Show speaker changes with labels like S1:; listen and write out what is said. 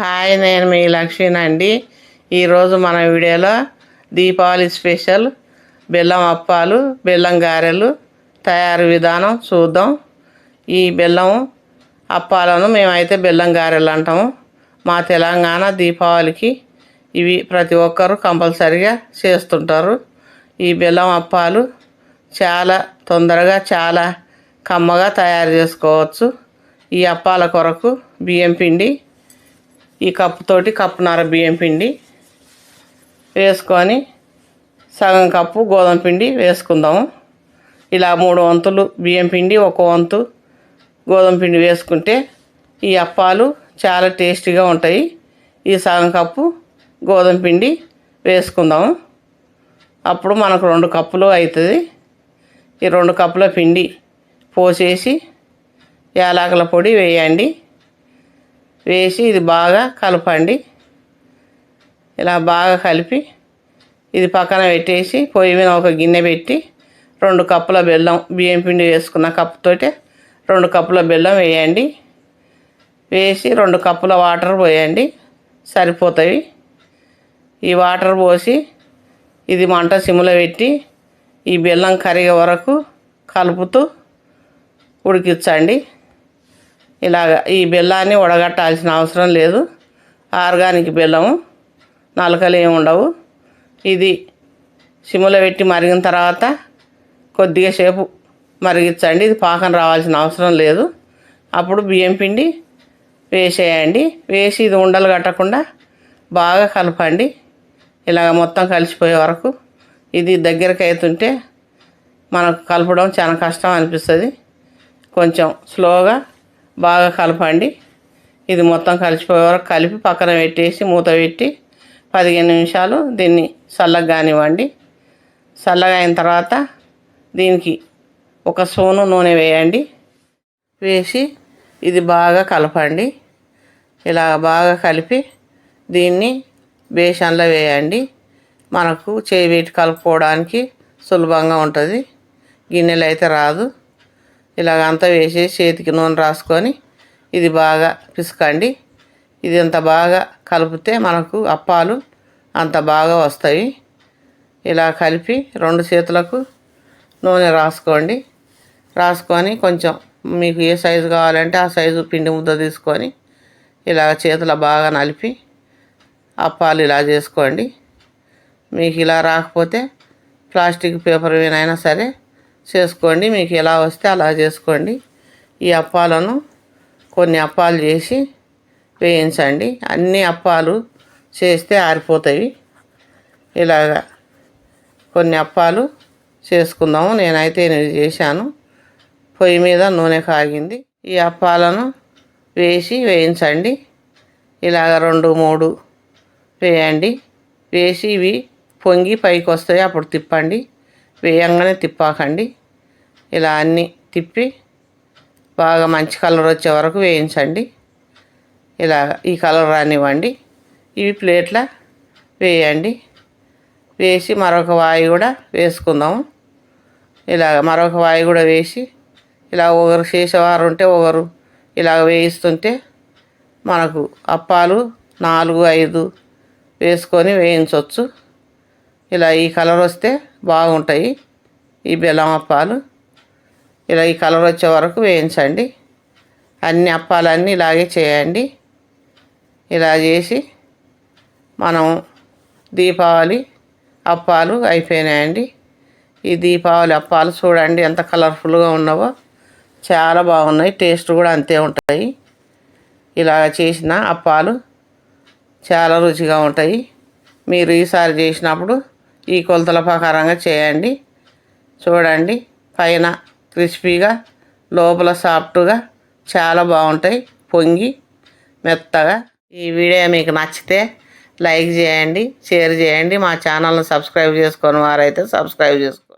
S1: Hi నేను మీ లక్ష్మీనండి ఈరోజు మన వీడియోలో దీపావళి స్పెషల్ బెల్లం అప్పాలు బెల్లం గారెలు తయారు విధానం చూద్దాం. ఈ బెల్లం అప్పాలను మేమైతే బెల్లం గారెలు అంటాము. మా తెలంగాణ దీపావళికి ఇవి ప్రతి ఒక్కరూ కంపల్సరిగా చేస్తుంటారు. ఈ బెల్లం అప్పాలు చాలా తొందరగా చాలా కమ్మగా తయారు చేసుకోవచ్చు. ఈ అప్పాల కొరకు బియ్యం పిండి ఈ కప్పుతోటి కప్పున్నర బియ్యం పిండి వేసుకొని సగం కప్పు గోధుమ పిండి వేసుకుందాము. ఇలా మూడు వంతులు బియ్యం పిండి ఒక వంతు గోధుమ పిండి వేసుకుంటే ఈ అప్పాలు చాలా టేస్టీగా ఉంటాయి. ఈ సగం కప్పు గోధుమ పిండి వేసుకుందాము. అప్పుడు మనకు రెండు కప్పులు అవుతుంది ఈ రెండు కప్పుల పిండి పోసేసి యాలకుల పొడి వేయండి. వేసి ఇది బాగా కలపండి. ఇలా బాగా కలిపి ఇది పక్కన పెట్టేసి పొయ్యి మీద ఒక గిన్నె పెట్టి రెండు కప్పుల బెల్లం బియ్యం పిండి వేసుకున్న కప్పుతోటే రెండు కప్పుల బెల్లం వేయండి. వేసి రెండు కప్పుల వాటర్ పోయండి. సరిపోతాయి. ఈ వాటర్ పోసి ఇది మంట సిమ్లో పెట్టి ఈ బెల్లం కరిగే వరకు కలుపుతూ ఉడికించండి. ఇలాగ ఈ బెల్లాన్ని ఉడగట్టాల్సిన అవసరం లేదు. ఆర్గానిక్ బెల్లము నలకలు ఏమి ఉండవు. ఇది సిమ్లో పెట్టి మరిగిన తర్వాత కొద్దిగా సేపు మరిగించండి. ఇది పాకం రావాల్సిన అవసరం లేదు. అప్పుడు బియ్యం పిండి వేసేయండి. వేసి ఇది ఉండలు కట్టకుండా బాగా కలపండి. ఇలాగ మొత్తం కలిసిపోయే వరకు ఇది దగ్గరకు అవుతుంటే మనకు కలపడం చాలా కష్టం అనిపిస్తుంది. కొంచెం స్లోగా బాగా కలపండి. ఇది మొత్తం కలిసిపోయే వరకు కలిపి పక్కన పెట్టేసి మూత పెట్టి పదిహేను నిమిషాలు దీన్ని చల్లగా కానివ్వండి. చల్లగా అయిన తర్వాత దీనికి ఒక స్పూను నూనె వేయండి. వేసి ఇది బాగా కలపండి. ఇలా బాగా కలిపి దీన్ని బేసన్లో వేయండి. మనకు చేయి పెట్టి కలుపుకోవడానికి సులభంగా ఉంటుంది. గిన్నెలు అయితే రాదు. ఇలాగ అంతా వేసి చేతికి నూనె రాసుకొని ఇది బాగా పిసకండి. ఇది అంత బాగా కలిపితే మనకు అప్పాలు అంత బాగా వస్తాయి. ఇలా కలిపి రెండు చేతులకు నూనె రాసుకోండి. రాసుకొని కొంచెం మీకు ఏ సైజు కావాలంటే ఆ సైజు పిండి ముద్ద తీసుకొని ఇలా చేతుల బాగా నలిపి అప్పాలు ఇలా చేసుకోండి. మీకు ఇలా రాకపోతే ప్లాస్టిక్ పేపర్ ఏమైనా సరే చేసుకోండి మీకు ఎలా వస్తే అలా చేసుకోండి. ఈ అప్పాలను కొన్ని అప్పాలు చేసి వేయించండి. అన్ని అప్పాలు చేస్తే ఆరిపోతాయి. ఇలాగా కొన్ని అప్పాలు చేసుకుందాము. నేనైతే నేను చేశాను. పొయ్యి మీద నూనె కాగింది. ఈ అప్పాలను వేసి వేయించండి. ఇలాగ రెండు మూడు వేయండి. వేసి ఇవి పొంగి పైకి వస్తాయి అప్పుడు తిప్పండి. వేయంగానే తిప్పాకండి. ఇలా అన్నీ తిప్పి బాగా మంచి కలర్ వచ్చే వరకు వేయించండి. ఇలా ఈ కలర్ రానివ్వండి. ఇవి ప్లేట్ల వేయండి. వేసి మరొక వాయి కూడా వేసుకుందాము. ఇలా మరొక వాయి కూడా వేసి ఇలా ఒకరు చేసేవారు ఉంటే ఒకరు ఇలా వేయిస్తుంటే మనకు అప్పాలు నాలుగు ఐదు వేసుకొని వేయించవచ్చు ఇలా ఈ కలర్ వస్తే బాగుంటాయి. ఈ బెల్లం అప్పాలు. ఇలా ఈ కలర్ వచ్చే వరకు వేయించండి. అన్ని అప్పాలన్నీ ఇలాగే చేయండి. ఇలా చేసి మనం దీపావళి అప్పాలు అయిపోయినాయండి. ఈ దీపావళి అప్పాలు చూడండి ఎంత కలర్ఫుల్గా ఉన్నావో. చాలా బాగున్నాయి. టేస్ట్ కూడా అంతే ఉంటాయి. ఇలా చేసిన అప్పాలు చాలా రుచిగా ఉంటాయి. మీరు ఈసారి చేసినప్పుడు ఈ కొలతల ప్రకారంగా చేయండి. చూడండి పైన క్రిస్పీగా లోపల సాఫ్ట్గా చాలా బాగుంటాయి. పొంగి మెత్తగా. ఈ వీడియో మీకు నచ్చితే లైక్ చేయండి షేర్ చేయండి. మా ఛానల్ని సబ్స్క్రైబ్ చేసుకొని వారైతే సబ్స్క్రైబ్ చేసుకోండి.